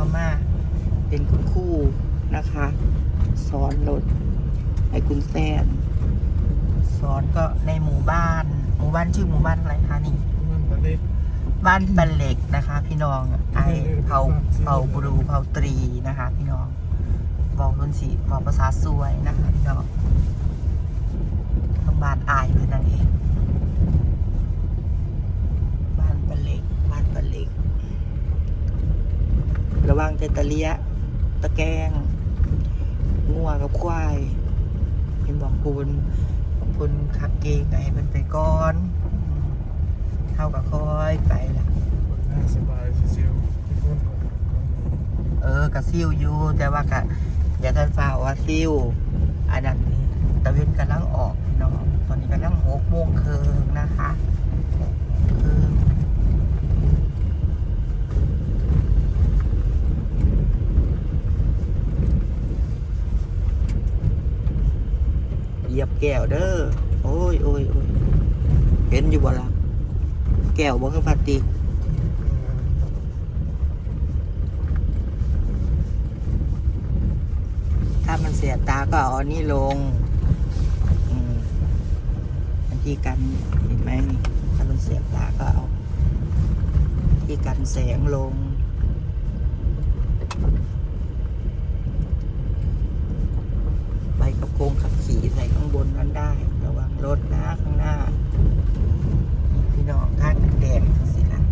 เข้ามา เป็นคุณครูนะคะ สอนรถให้คุณแฟนสอนก็ในหมู่บ้าน หมู่บ้านชื่อหมู่บ้านอะไรคะนี่มันประเด็นบ้านบันเหล็กนะคะ พี่น้องไอเผาเผาบรูเผาตรีนะคะ พี่น้อง บอกรุ่นสีบอกภาษาสวยนะคะพี่น้องทางบ้านอายเลยนั่นเอง บ้านบันเหล็กบ้านบันเหล็ก ระวังเตตะเลียะตะแกรงงัวกับควายเห็นบอกคุณคุณขับเกงไงเป็นไปก่อนเท่ากับค่อยไปละคนน่าสบายชิวๆที่คนคนนี้เออกะซิ่วอยู่แต่ว่ากะอย่าทันฝ่าว่าซิ่วอันนั้นนี่ตะเวนกำลังออกพี่น้องตอนนี้กำลังหกโมงครึ่งนะคะครึ่งเห ยียบแก้วเด้อโอ้ยโอ้ยโอ้ยเห็นอยู่บ่ล่ะแก้วบ่คือพลาสติกถ้ามันเสียตาก็เอาอันนี้ลงอืมอันที่กันเห็นไหมนี่ถ้ามันเสียตาก็เอา ที่กันแสงลง ใบกระโปรงขับขี่ใส่ข้างบนนั้นได้ ระวังรถนะข้างหน้านี่พี่น้องทางแดงสิละ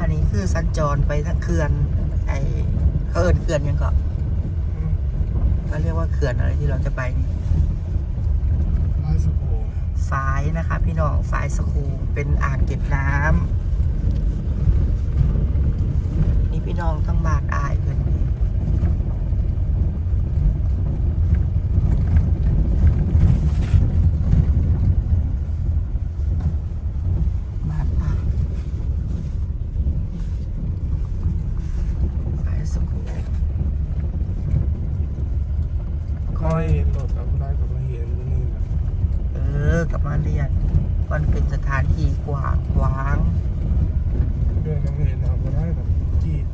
อันนี้คือสัญจรไปทางเขื่อน ไอเขาเอินเขื่อนยังก็เขาเรียกว่าเขื่อนอะไรที่เราจะไปนี่ร้านสโคฝายนะคะ พี่น้องฝายสคูเป็นอ่างเก็บน้ำนี่พี่น้องทั้งบ้านอายเพิ่นบ้านอายฝายสคู คอยรถเอาได้กับมาเห็นที่นี่นะ เออกลับมาเรียน มันเป็นสถานที่กว้างขวางเรื่องน้ำเห็นเอาได้กับจีด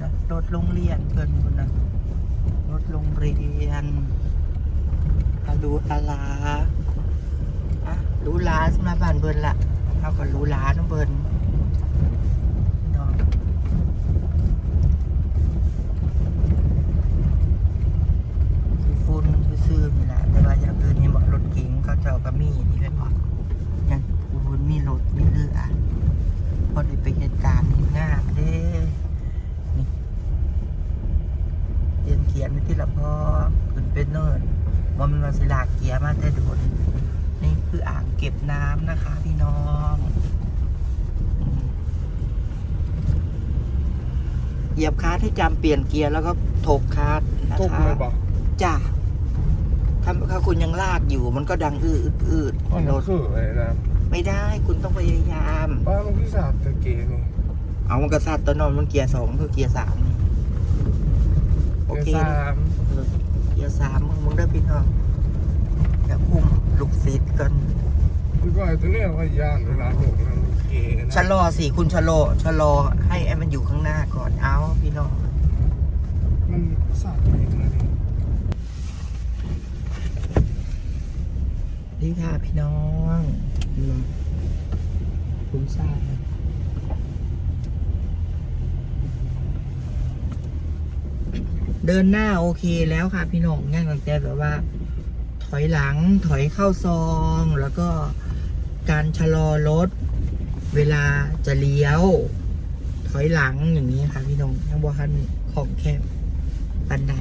นะรถโรงเรียนเพิ่นพุ่นนะรถโรงเรียนอารูอาลาอะรู้ลาสำหรับบ้านเบิ่นละเท่ากับรู้ลาน้ำเบิ่นเนาะคือฝุ่นคือซื่อนี่แหละแต่ว่าอย่างอื่นนี่บอกรถเก๋งเขาเจ้าก็มีนี่เป็นบอกยังฝุ่นมีรถมีเรือพอได้ไปเหตุการณ์ที่งามเด้ เรียนเขียนไปที่ละพ่อขึ้นเป็นเนินว่ามันมาสิลากเกียร์มาแต่โดนนี่คืออ่างเก็บน้ำนะคะ พี่น้องอืม เหยียบคาร์ทให้จำเปลี่ยนเกียร์แล้วก็ถกคาร์ทนะทุกคะเลยบอกจ้าถ้าถ้าคุณยังลากอยู่มันก็ดังอืดอืดคนรก็ถคืออะไรนะไม่ได้คุณต้องพยายาม ป้ามันที่สาบตะเกียนี่เอามันกระสัตว์ตัวนอนมันเกียร์สองคือเกียร์สามนี่โอเกียเคร์สามเออเกียร์สามมึงมึงได้พี่น้องอย่าคุ้มลูกศิษย์กันคือว่าไอ้ตัวเนี้ยว่ายานเวลาหลงมัน เกียนะชะลอสิคุณชะลอชะลอให้ไอ้มันอยู่ข้างหน้าก่อนเอาพี่น้องมันสาบเองนะนี่นี่ค่ะพี่น้องคุณทราบเดินหน้าโอเคแล้วค่ะพี่น้องง่ายตั้งแต่แบบว่า ถอยหลังถอยเข้าซอง แล้วก็การชะลอรถ เวลาจะเลี้ยว ถอยหลังอย่างนี้ค่ะพี่น้องยังบอกทันของแคบปันได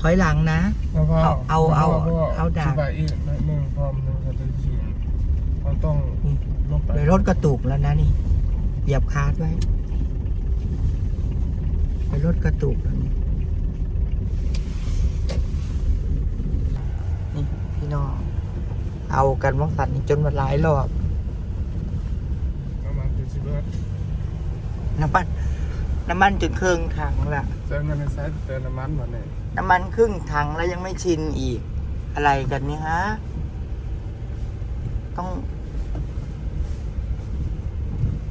ถอยหลังนะ แล้วก็เอาเอาแล้วก็เอาดาบสบายอีกนิดนึงพร้อมนึงก็จะขี่มันต้องนี่ลงไปเลยรถกระตุกแล้วนะนี่เหยียบคาร์ดไว้เลยรถกระตุกแล้วนี่นี่พี่ น้อง เอากันว่างสันนี่จนมาหลายรอบประมาณเจ็ดสิบเอ็ดน้ำมันน้ำมันจนครึ่งถังละเติมเงินในไซต์เติมน้ำมันวันนี้น้ำมันครึ่งถังแล้วยังไม่ชินอีก อะไรกันเนี่ยฮะ ต้อง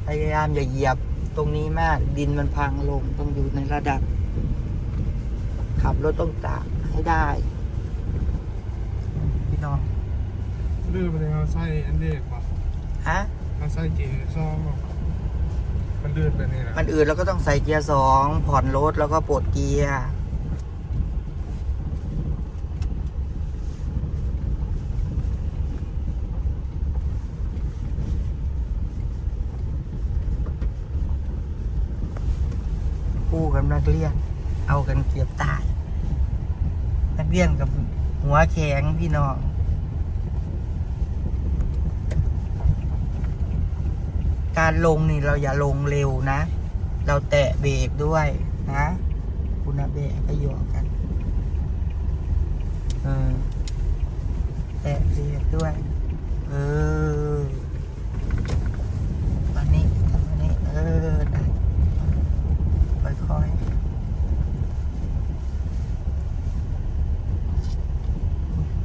พยายามอย่าเหยียบตรงนี้มาก ดินมันพังลงต้องอยู่ในระดับ ขับรถต้องตากให้ได้ พี่น้องเลือกไปเลยเอาไส้อันเด็กป่ะฮะ เอาไส้เก๋ซองป่ะมันเลือดไปนี่นะมันอื่นเราก็ต้องใส่เกียร์สองผ่อนรถแล้วก็ปลดเกียร์คู่กับนักเรียน เอากันเกียบตาย นักเรียนกับหัวแข็งพี่น้อง การลงนี่เราอย่าลงเร็วนะ เราแตะเบรกด้วยนะ คุณอาเบะก็อยู่กันเออแตะเบรกด้วย เออมานี่มานี่เออได้ค่อย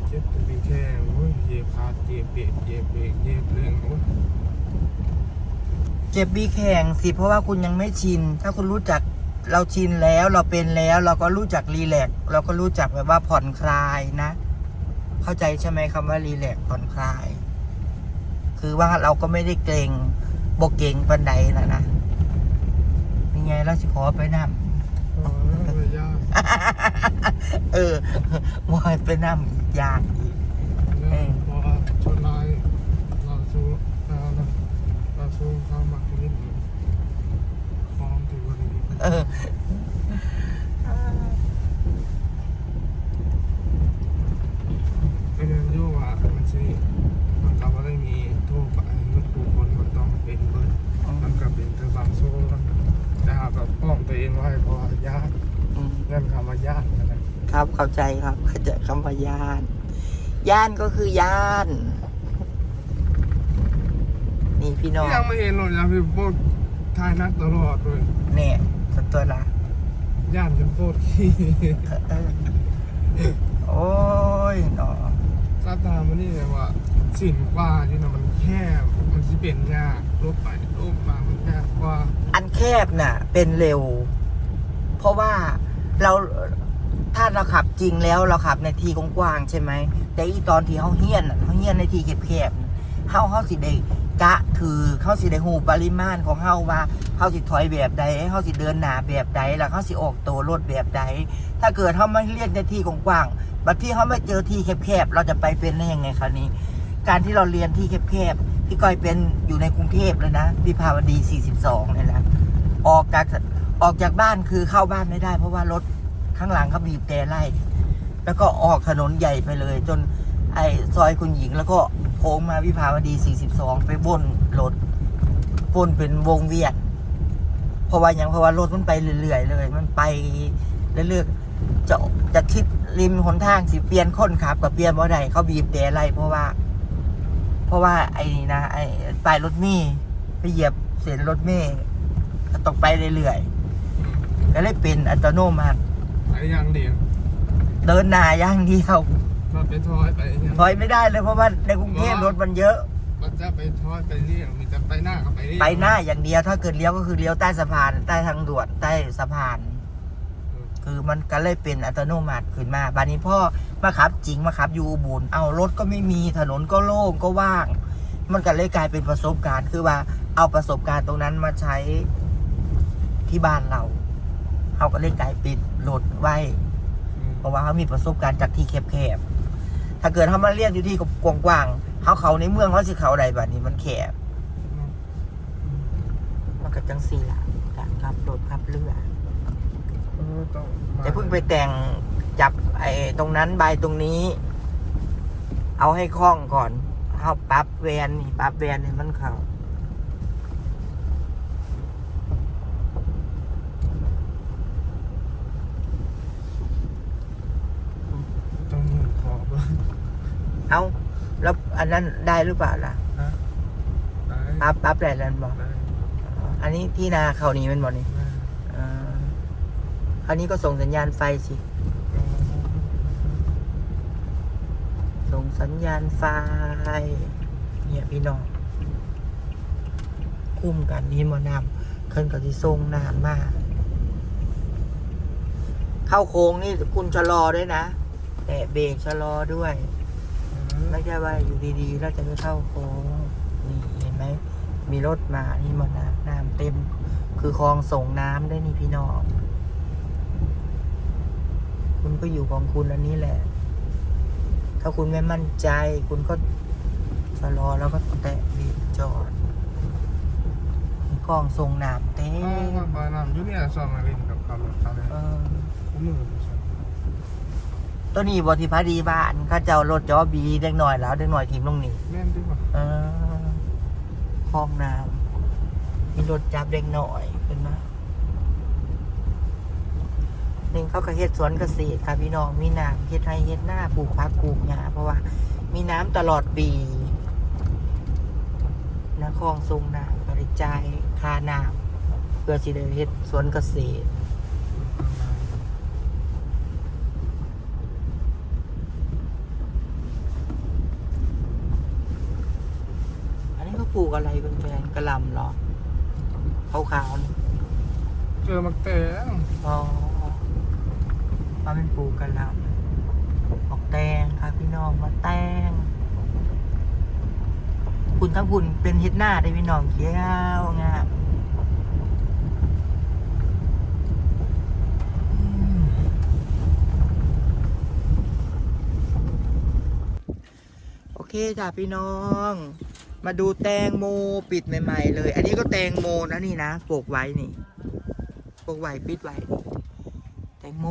เจ็บตัวปีแข้งโอ้ยเหยียบขาดเหยียบเบรกเหยียบเบรกเหยียบเรื่องโอ้ย ๆ เจ็บบีแข่งสิ เพราะว่าคุณยังไม่ชิน ถ้าคุณรู้จักเราชินแล้วเราเป็นแล้วเราก็รู้จักรีแลกซ์เราก็รู้จักแบบว่าผ่อนคลายนะ เข้าใจใช่ไหมคำว่ารีแลกซ์ผ่อนคลาย คือว่าเราก็ไม่ได้เกรงบกเก่งปันใดนะนะยังไงเราสิขอไปนำโอ้ยไม่ยากเออมอยไปนำอีกอย่างอีก เรื่องเพราะว่าชนลายเราสู้เราเราเราสู้เข้ามานิดหนึ่งคล้องถือว่าดี เออไอ้เรื่องโยกอะมันสิมันเราก็ได้มีโทษไปเมื่อผู้คนมันต้องเป็นเบิร์ดมันก็เป็นเธอบางโซ่มันจะหาแบบป้องตัวเองไว้เพราะว่าญาติอืมนั่นคำว่าญาตินั่นแหละครับเข้าใจครับเข้าใจคำว่าย่านย่านก็คือย่าน นี่พี่น้องยังไม่เห็นรถยาพี่โบดทายนักตลอดเลยเนี่ยสัตัวละ ย่านจนโค ตรขี้โอ้ยเนาะซาตามันนี่เลยว่าสินกว่าที่นะมันแคบมันสิเป็นยากรถไปรถมามันยากกว่า อันแคบน่ะ เป็นเร็ว เพราะว่าเราถ้าเราขับจริงแล้วเราขับในทีกว้างๆใช่ไหมแต่อีตอนที่เขาเฮี้ยนเขาเฮี้ยนในที่แคบๆ เขาเขาสิได้กะคือเขาสิได้หูปริมาณของเขาว่าเขาสิถอยแบบใดเขาสิเดินหน้าแบบใดแล้วเขาสิออกตัวรถแบบใดถ้าเกิดเขาไม่เลียนในที่กว้างๆบัดที่เขาไม่เจอที่แคบๆเราจะไปเป็นได้ยังไงคราวนี้ การที่เราเรียนที่แคบๆพี่ก้อยเป็นอยู่ในกรุงเทพเลยนะวิภาวดี 42เลยนะออกจากออกจากบ้านคือเข้าบ้านไม่ได้ เพราะว่ารถข้างหลังเขาบีบแต่ไล่แล้วก็ออกถนนใหญ่ไปเลย จน ไอ้ซอยคุณหญิงแล้วก็โค้งมาวิภาวดี 42 ไปบนรถบนเป็นวงเวียนเพราะว่าอย่างเพราะว่ารถมันไปเรื่อยๆเลย มันไปเรื่อยๆจะจะคิดริมหนทางสิเปลี่ยนคนขับกับเปลี่ยนบ่ได้เขาบีบแต่ไล่เพราะว่า เพราะว่าไอ้นี่นะไอ้ป้ายรถเมย์ไปเหยียบเส้นรถเมย์ก็ต้องไปเรื่อยๆก็เลยเป็นอัตโนมัติไอ้อย่างเดียวเดินหน้าอย่างเดียว มันไปทอยไปยังถอยไม่ได้เลยเพราะว่าในกรุงเทพรถมันเยอะ มันจะไปทอยไปเรียงมีแต่ไปหน้ากับไปเรียงไปหน้าอย่างเดียวถ้าเกิดเลี้ยวก็คือเลี้ยวใต้สะพานใต้ทางด่วนใต้สะพาน คือมันก็เลยเป็นอัตโนมัติขึ้นมาบานนี้พ่อมาขับจริงมาขับอยู่อุบุญเอารถก็ไม่มีถนนก็โล่งก็ว่าง มันก็เลยกลายเป็นประสบการณ์คือว่าเอาประสบการณ์ตรงนั้นมาใช้ที่บ้านเราเขาก็เลยกลายเป็นรถไว้ เพราะว่าเขามีประสบการณ์จากที่แคบๆ ถ้าเกิดเขามาเรียนอยู่ที่กว้างๆเขาเขาในเมืองเขาสิเขาใดแบบนี้มันแคบมันก็จังสี่ละการขับรถขับเรือจะเพิ่งไปแต่งจับไอ้ตรงนั้นใบตรงนี้ เอาให้คล่องก่อนเอาปรับแวนนี่ปรับแวนให้มันเข้าต้ แล้วอันนั้นได้หรือเปล่าล่ะนะได้ปรับปรับได้แล้วบอกได้อันนี้ที่นาเขานี้มันบอกนี่ได้อ่าคราวนี้ก็ส่งสัญญาณไฟสิ ส่งสัญญาณไฟ เนี่ยพี่น้อง คุ้มกันนี่มอนำเคินกับที่ทรงน้ำมาเข้าโค้งนี่คุณชะลอด้วยนะ แต่เบรกชะลอด้วย ไม่ใช่ว่าอยู่ดีๆแล้วจะไปเข้าโค้งนี่เห็นไหมมีรถมานี่มันน้ำน้ำเต็ม คือคลองส่งน้ำได้นี่พี่น้องคุณก็อยู่ของคุณอันนี้แหละ ถ้าคุณไม่มั่นใจ คุณก็ชะลอแล้วก็แตะเบรกจอดมีคลองส่งน้ำเต็เออมมาปลาน้ำอยุ่เนี่ยซ้อมมาเล่นกับคำแบบอะไรเออคู่มือไม่ใช่ ตัวนี้บทิพาดีบ้านเข้าเจ้ารถจอบีเด็กหน่อยแล้วเด็กหน่อยทีมลงนี่แม่นดีกว่าเออคลองน้ำมีรถจับเด็กหน่อยเป็นมาหนึ่งเขาก็เฮ็ดสวนเกษตรค่ะพี่น้องมีน้ำเฮ็ดไร่เฮ็ดหน้าปลูกผักปลูกหญ้าเพราะว่า มีน้ำตลอดปีนะคลองทรงน้ำบริจายคาน้ำเพื่อสิได้เฮ็ดสวนเกษตร อันนี้เขา ปลูกอะไรเป็นแฟนกระหลำเหรอขาวๆนี่เจอมักแต่อ๋อมาเป็นปลูกกระหลำออกแตงค่ะพี่น้องมาแตงคุณทั้งคุณเป็นเฮ็ดหน้าได้พี่น้องเขี้ยวงามอืมโอเคจ้ะพี่น้อง มาดูแตงโมปิดใหม่ ๆ เลย อันนี้ก็แตงโมนะนี่นะปลูกไว้นี่ปลูกไว้ปิดไว้แตงโม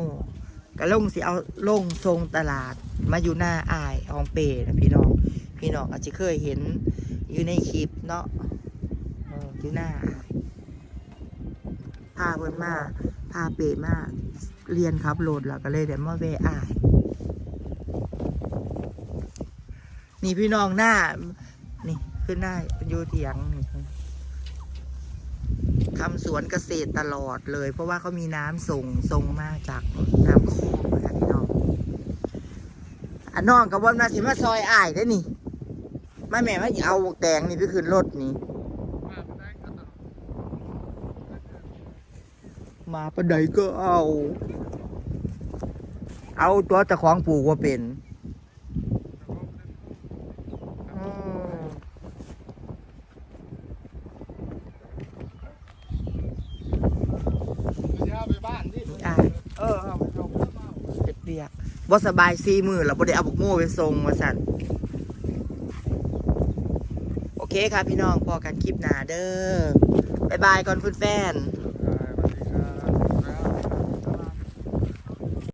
กระลงสิเอาลงทรงตลาด มาอยู่หน้าอายอองเปนะพี่น้อง พี่น้องอาจจะเคยเห็นอยู่ในคลิปเนาะอยู่หน้าพาเพิ่นมาพาเปมาเรียนขับรถแล้วก็เลยเดี๋ยวมาเวอาย นี่พี่น้องหน้านี่ ขึ้นได้เป็นอยูเถียงนี่ทำสวนเกษตรตลอดเลย เพราะว่าเขามีน้ำส่งส่งมาจากน้ำโคกนะคะพี่น้องอันน้องกับวันมาสิมาซอยอ้ายได้นี่มาแม่มาเอาแตงนี่ไปขึ้นรถนี่มาประใดก็เอา เอาตัวตะของปลูกว่าเป็นอืม จะเอาไปบ้านดิ อะ เออเอาไปจบ เจ็บเปียก บ่สบายซีมือเราบ่ได้เอาบกโม่ไปทรงมาสั่นโอเคครับพี่น้องพอกันคลิปหนาเด้อบ๊ายบายก่อนคุณแฟน